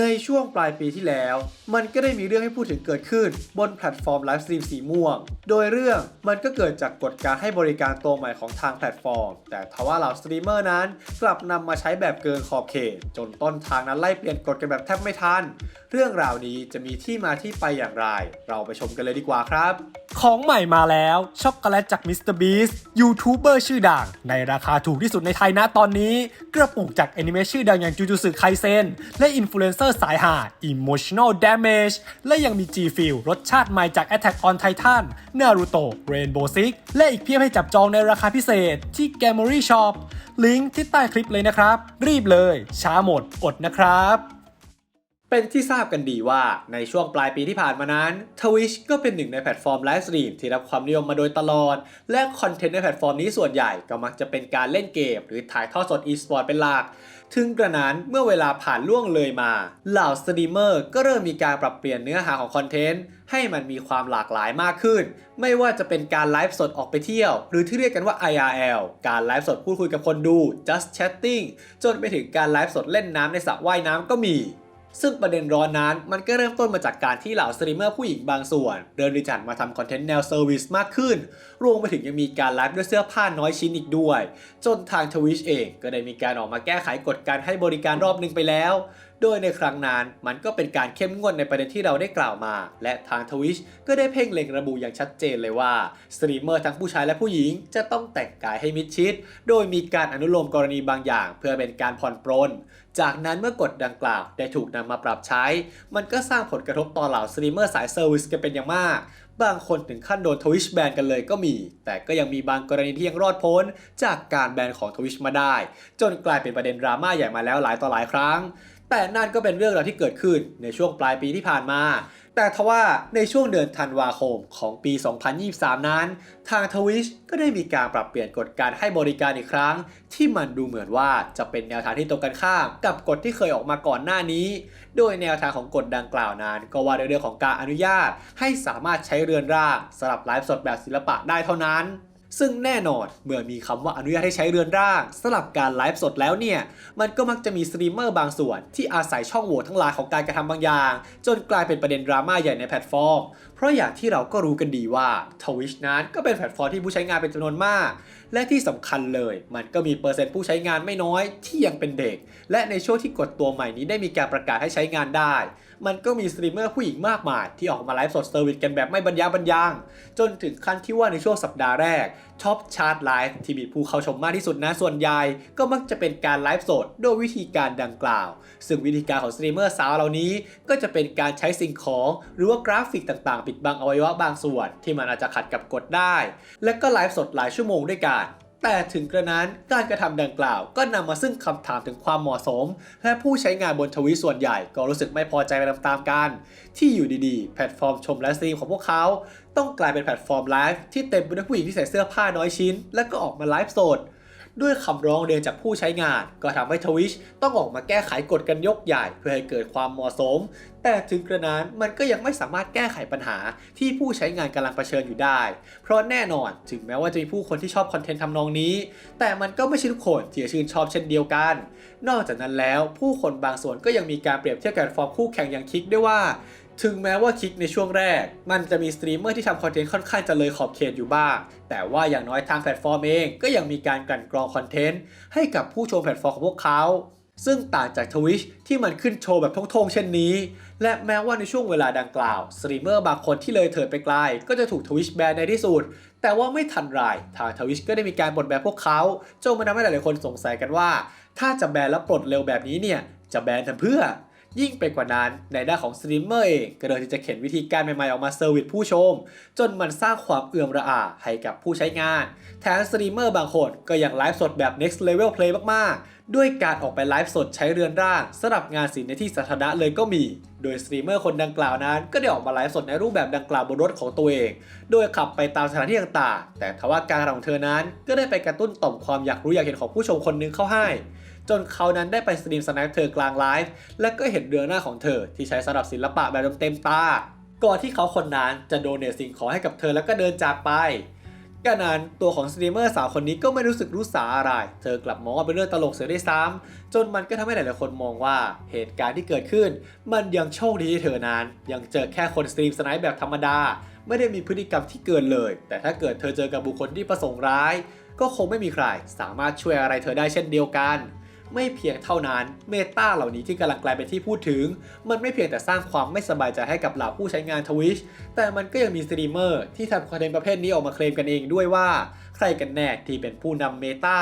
ในช่วงปลายปีที่แล้ว มันก็ได้มีเรื่องให้พูดถึงเกิดขึ้น บนแพลตฟอร์มไลฟ์สตรีมสีม่วง โดยเรื่องมันก็เกิดจากกฎการให้บริการตัวใหม่ของทางแพลตฟอร์ม แต่ทว่าเหล่าสตรีมเมอร์นั้นกลับนำมาใช้แบบเกินขอบเขต จนต้นทางนั้นไล่เปลี่ยนกฎกันแบบแทบไม่ทัน เรื่องราวนี้จะมีที่มาที่ไปอย่างไร เราไปชมกันเลยดีกว่าครับ ของใหม่มาแล้วช็อกโกแลตจากมิสเตอร์บีสยูทูบเบอร์ชื่อดังในราคาถูกที่สุดในไทยนะตอนนี้ กระปุกจากแอนิเมะชื่อดังอย่างจูจูสึไคเซนและอินฟลูเอนเซอร์สายหา Emotional Damage และยังมี G f i l รสชาติใหม่จาก Attack on Titan Naruto Rainbow Six และอีกเพียบให้จับจองในราคาพิเศษที่ Gamery Shop ลิงก์ที่ใต้คลิปเลยนะครับ รีบเลย ช้าหมดอดนะครับ เป็นที่ทราบกันดีว่าในช่วงปลายปีที่ผ่านมานั้น Twitch ก็เป็นหนึ่งในแพลตฟอร์มไลฟ์สตรีมที่รับความนิยมมาโดยตลอด และคอนเทนต์ในแพลตฟอร์มนี้ส่วนใหญ่ก็มักจะเป็นการเล่นเกม หรือถ่ายทอดสด e-sport เป็นหลักถึงกระนั้นเมื่อเวลาผ่านล่วงเลยมา เหล่าสตรีมเมอร์ก็เริ่มมีการปรับเปลี่ยนเนื้อหาของคอนเทนต์ให้มันมีความหลากหลายมากขึ้น ไม่ว่าจะเป็นการไลฟ์สดออกไปเที่ยว หรือที่เรียกกันว่า IRL การไลฟ์สดพูดคุยกับคนดู just chatting จนไปถึงการไลฟ์สดเล่นน้ำในสระว่ายน้ำก็มี ซึ่งประเด็นร้อนนั้นมันก็เริ่มต้นมาจากการที่เหล่าสตรีมเมอร์ผู้หญิงบางส่วน เดินดิจันมาทำคอนเทนต์แนวเซอร์วิสมากขึ้น รวมไปถึงยังมีการไลฟ์ด้วยเสื้อผ้าน้อยชิ้นอีกด้วย จนทางทวิชเองก็ได้มีการออกมาแก้ไขกฎการให้บริการรอบหนึ่งไปแล้ว โดยในครั้งนั้นมันก็เป็นการเข้มงวดในประเด็นที่เราได้กล่าวมา และทางทวิชก็ได้เพ่งเล็งระบุอย่างชัดเจนเลยว่าสตรีมเมอร์ทั้งผู้ชายและผู้หญิงจะต้องแต่งกายให้มิดชิด โดยมีการอนุโลมกรณีบางอย่าง เพื่อเป็นการผ่อนปรน จากนั้นเมื่อกฎดังกล่าวได้ถูกนำมาปรับใช้ มันก็สร้างผลกระทบต่อเหล่าสตรีมเมอร์สายเซอร์วิสกันเป็นอย่างมากบางคนถึงขั้นโดนทวิชแบนกันเลยก็มี แต่ก็ยังมีบางกรณีที่ยังรอดพ้น จากการแบนของทวิชมาได้ จนกลายเป็นประเด็นดราม่าใหญ่มาแล้วหลายต่อหลายครั้ง แต่นั่นก็เป็นเรื่องราวที่เกิดขึ้นในช่วงปลายปีที่ผ่านมา แต่ทว่าในช่วงเดือนธันวาคมของปี 2023 นั้น ทางทวิชก็ได้มีการปรับเปลี่ยนกฎการให้บริการอีกครั้ง ที่มันดูเหมือนว่าจะเป็นแนวทางที่ตรงกันข้าม กับกฎที่เคยออกมาก่อนหน้านี้ โดยแนวทางของกฎดังกล่าวนั้น ก็ว่าในเรื่องของการอนุญาต ให้สามารถใช้เรือนร่างสำหรับไลฟ์สดแบบศิลปะได้เท่านั้น ซึ่งแน่นอนเมื่อมีคำว่าอนุญาตให้ใช้เรือนร่างสำหรับการไลฟ์สดแล้วเนี่ยมันก็มักจะมีสตรีมเมอร์บางส่วนที่อาศัยช่องโหว่ทั้งหลายของการกระทำบางอย่าง จนกลายเป็นประเด็นดราม่าใหญ่ในแพลตฟอร์มเพราะอย่างที่เราก็รู้กันดีว่าทวิชนั้นก็เป็นแพลตฟอร์มที่ผู้ใช้งานเป็นจำนวนมาก และที่สำคัญเลย มันก็มีเปอร์เซ็นต์ผู้ใช้งานไม่น้อยที่ยังเป็นเด็ก และในช่วงที่กฎตัวใหม่นี้ได้มีการประกาศให้ใช้งานได้ มันก็มีสตรีมเมอร์ผู้หญิงมากมาย ที่ออกมาไลฟ์สดเซอร์วิสกันแบบไม่บรรยาบรรยัง จนถึงขั้นที่ว่าในช่วงสัปดาห์แรกท็อปชาร์ตไลฟ์ที่มีผู้เข้าชมมากที่สุดนะส่วนใหญ่ก็มักจะเป็นการไลฟ์สดโดยวิธีการดังกล่าว ซึ่งวิธีการของสตรีมเมอร์สาวเหล่านี้ ก็จะเป็นการใช้สิ่งของหรือว่ากราฟิกต่างๆปิดบังอวัยวะบางส่วน ที่มันอาจจะขัดกับกฎได้ และก็ไลฟ์สดหลายชั่วโมงด้วยกันแต่ถึงกระนั้นการกระทำดังกล่าว ก็นำมาซึ่งคำถามถึงความเหมาะสม และผู้ใช้งานบนทวิตส่วนใหญ่ก็รู้สึกไม่พอใจไปตามๆกัน ที่อยู่ดีๆ แพลตฟอร์มชมและสตรีมของพวกเขา ต้องกลายเป็นแพลตฟอร์มไลฟ์ที่เต็มไปด้วยผู้หญิงที่ใส่เสื้อผ้าน้อยชิ้น และก็ออกมาไลฟ์สด ด้วยคำร้องเรียนจากผู้ใช้งาน ก็ทำให้ทวิชต้องออกมาแก้ไขกฎกันยกใหญ่ เพื่อให้เกิดความเหมาะสม แต่ถึงกระนั้นมันก็ยังไม่สามารถแก้ไขปัญหาที่ผู้ใช้งานกำลังเผชิญอยู่ได้ เพราะแน่นอนถึงแม้ว่าจะมีผู้คนที่ชอบคอนเทนต์ทำนองนี้ แต่มันก็ไม่ใช่ทุกคนที่จะชื่นชอบเช่นเดียวกัน นอกจากนั้นแล้วผู้คนบางส่วนก็ยังมีการเปรียบเทียบกับฟอร์มคู่แข่งอย่างคิกด้วยว่า ถึงแม้ว่าคลิกในช่วงแรก มันจะมีสตรีมเมอร์ที่ทำคอนเทนต์ค่อนข้างจะเลยขอบเขตอยู่บ้าง แต่ว่าอย่างน้อยทางแพลตฟอร์มเองก็ยังมีการกลั่นกรองคอนเทนต์ให้กับผู้ชมแพลตฟอร์มของพวกเขา ซึ่งต่างจากทวิชที่มันขึ้นโชว์แบบทงๆเช่นนี้ และแม้ว่าในช่วงเวลาดังกล่าวสตรีมเมอร์บางคนที่เลยเถิดไปไกลก็จะถูกทวิชแบนในที่สุด แต่ว่าไม่ทันไรทางทวิชก็ได้มีการปลดแบนพวกเขาจนมันทำให้หลายๆคนสงสัยกันว่า ถ้าจะแบนแล้วปลดเร็วแบบนี้เนี่ยจะแบนทำเพื่อ ยิ่งไปกว่านั้นในด้านของสตรีมเมอร์เองก็เริ่มที่จะเข็นวิธีการใหม่ๆออกมาเซอร์วิสผู้ชม จนมันสร้างความเอื่อมระอาให้กับผู้ใช้งาน แถมสตรีมเมอร์บางคนก็ยังไลฟ์สดแบบ next level play มากๆ ด้วยการออกไปไลฟ์สดใช้เรือนร่างสำหรับงานศิลป์ในที่สาธารณะเลยก็มี โดยสตรีมเมอร์คนดังกล่าวนั้น ก็ได้ออกมาไลฟ์สดในรูปแบบดังกล่าวบนรถของตัวเอง โดยขับไปตามสถานที่ต่างๆ แต่ทว่าการกระทำของเธอนั้นก็ได้ไปกระตุ้นต่อมความอยากรู้อยากเห็นของผู้ชมคนหนึงเข้าให้ จนเขานั้นได้ไปสตรีมสแน็คเธอกลางไลฟ์และก็เห็นเรืองหน้าของเธอ ที่ใช้สำหรับศิลปะแบบเต็มตา ก่อนที่เขาคนนั้นจะโดเนทสิ่งของให้กับเธอแล้วก็เดินจากไปก็นั้นตัวของสตรีมเมอร์สาวคนนี้ก็ไม่รู้สึกรู้สาอะไร เธอกลับมองว่าเป็นเรื่องตลกเสียด้วยซ้ำจนมันก็ทำให้หลายๆคนมองว่าเหตุการณ์ที่เกิดขึ้น มันยังโชคดีที่เธอนั้น ยังเจอแค่คนสตรีมสไนป์แบบธรรมดา ไม่ได้มีพฤติกรรมที่เกินเลย แต่ถ้าเกิดเธอเจอกับบุคคลที่ประสงค์ร้าย ก็คงไม่มีใคร สามารถช่วยอะไรเธอได้เช่นเดียวกัน ไม่เพียงเท่านั้นเมตาเหล่านี้ที่กำลังกลายเป็นที่พูดถึง มันไม่เพียงแต่สร้างความไม่สบายใจให้กับเหล่าผู้ใช้งานทวิชแต่มันก็ยังมีสตรีมเมอร์ที่ทำคอนเทนต์ประเภทนี้ออกมาเคลมกันเองด้วยว่า ใครกันแน่ที่เป็นผู้นำเมตา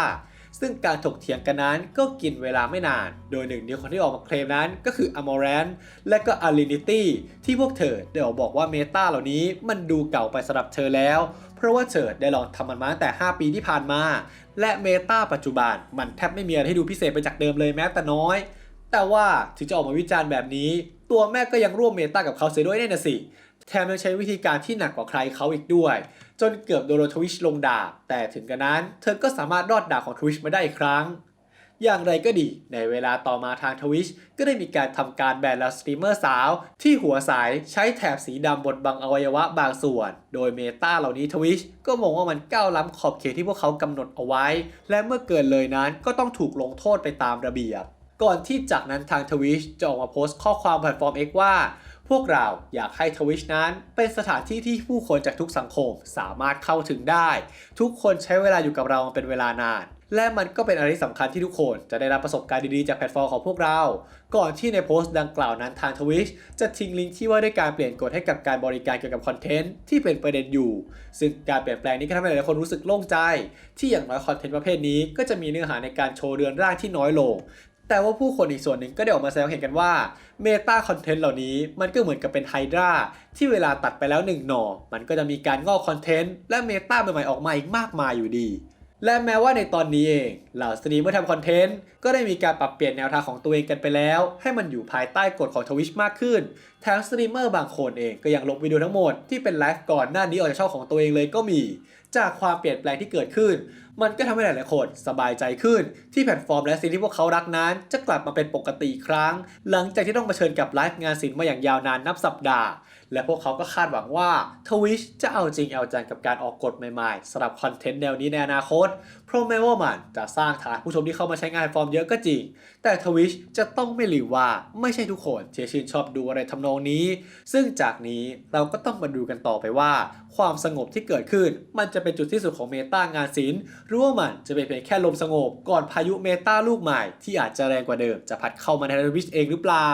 ซึ่งการถกเถียงกันนั้นก็กินเวลาไม่นาน โดยหนึ่งในคนที่ออกมาเคลมนั้นก็คือ a m o r a n และก็ Alinity ที่พวกเธอได้ออกบอกว่าเมตาเหล่านี้มันดูเก่าไปสำหรับเธอแล้ว เพราะว่าเธอได้ลองทำมันมาตั้งแต่ 5 ปีที่ผ่านมา และเมตาปัจจุบัน มันแทบไม่มีอะไรให้ดูพิเศษไปจากเดิมเลยแม้แต่น้อย แต่ว่าถึงจะออกมาวิจารณ์แบบนี้ ตัวแม่ก็ยังร่วมเมตากับเขาเสียด้วยแน่นะสิ แถมยังใช้วิธีการที่หนักกว่าใครเขาอีกด้วย จนเกือบโดนทวิชลงดาบแต่ถึงกระนั้น เธอก็สามารถรอดดาบของทวิชมาได้อีกครั้ง อย่างไรก็ดี ในเวลาต่อมาทางทวิชก็ได้มีการทำการแบนแล้วสตรีมเมอร์สาว ที่หัวสายใช้แถบสีดำบดบังอวัยวะบางส่วน โดยเมตาเหล่านี้ทวิชก็มองว่ามันก้าวล้ำขอบเขตที่พวกเขากำหนดเอาไว้ และเมื่อเกินเลยนั้นก็ต้องถูกลงโทษไปตามระเบียบ ก่อนที่จากนั้นทางทวิชจะออกมาโพสต์ข้อความแพลตฟอร์ม X ว่าพวกเราอยากให้ทวิชนั้นเป็นสถานที่ที่ผู้คนจากทุกสังคมสามารถเข้าถึงได้ ทุกคนใช้เวลาอยู่กับเรามาเป็นเวลานาน และมันก็เป็นอะไรที่สำคัญที่ทุกคนจะได้รับประสบการณ์ดีๆจากแพลตฟอร์มของพวกเรา ก่อนที่ในโพสต์ดังกล่าวนั้นทางทวิชจะทิ้งลิงก์ที่ว่าด้วยการเปลี่ยนกฎให้กับการบริการเกี่ยวกับคอนเทนต์ที่เป็นประเด็นอยู่ ซึ่งการเปลี่ยนแปลงนี้ก็ทำให้หลายๆคนรู้สึกโล่งใจ ที่อย่างน้อยคอนเทนต์ประเภทนี้ก็จะมีเนื้อหาในการโชว์เรือนร่างที่น้อยลง แต่ว่าผู้คนอีกส่วนหนึ่งก็ได้ออกมาแสดงเห็นกันว่าเมตาคอนเทนต์เหล่านี้มันก็เหมือนกับเป็นไฮดราที่เวลาตัดไปแล้วหนึ่งหน่อ มันก็จะมีการงอกคอนเทนต์และเมตาใหม่ๆออกมาอีกมากมายอยู่ดี และแม้ว่าในตอนนี้เองเหล่าสตรีมเมอร์ทำคอนเทนต์ก็ได้มีการปรับเปลี่ยนแนวทางของตัวเองกันไปแล้ว ให้มันอยู่ภายใต้กฎของทวิชมากขึ้นแถมสตรีมเมอร์บางคนเองก็ยังลบวิดีโอทั้งหมดที่เป็นไลฟ์ก่อนหน้านี้ออกจากช่องของตัวเองเลยก็มี จากความเปลี่ยนแปลงที่เกิดขึ้น มันก็ทำให้หลายๆคนสบายใจขึ้น ที่แพลตฟอร์มและสิ่งที่พวกเขารักนั้น จะกลับมาเป็นปกติอีกครั้ง หลังจากที่ต้องเผชิญกับไลฟ์งานศิลป์มาอย่างยาวนานนับสัปดาห์ และพวกเขาก็คาดหวังว่าทวิชจะเอาจริงเอาจังกับการออกกฎใหม่ๆสำหรับคอนเทนต์แนวนี้ในอนาคต เพราะแม้ว่ามันจะสร้างฐานผู้ชมที่เข้ามาใช้งานแพลตฟอร์มเยอะก็จริง แต่ทวิชจะต้องไม่ลืมว่าไม่ใช่ทุกคนที่ชื่นชอบดูอะไรทำนองนี้ ซึ่งจากนี้เราก็ต้องมาดูกันต่อไปว่า ความสงบที่เกิดขึ้น มันจะเป็นจุดที่สุดของเมตางานศิลป์หรือว่ามันจะเป็นเพียงแค่ลมสงบ ก่อนพายุเมตาลูกใหม่ที่อาจจะแรงกว่าเดิมจะพัดเข้ามาในทวิชเองหรือเปล่า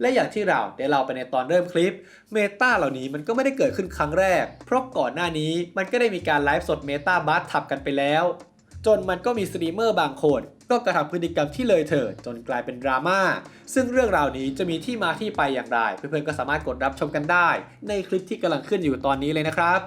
และอย่างที่เราได้เล่าไปในตอนเริ่มคลิป เมตาเหล่านี้มันก็ไม่ได้เกิดขึ้นครั้งแรก เพราะก่อนหน้านี้มันก็ได้มีการไลฟ์สดเมตาบัสทับกันไปแล้ว จนมันก็มีสตรีมเมอร์บางคนก็กระทำพฤติกรรมที่เลยเถิดจนกลายเป็นดราม่า ซึ่งเรื่องราวนี้จะมีที่มาที่ไปอย่างไร เพื่อนๆก็สามารถกดรับชมกันได้ ในคลิปที่กำลังขึ้นอยู่ตอนนี้เลยนะครับ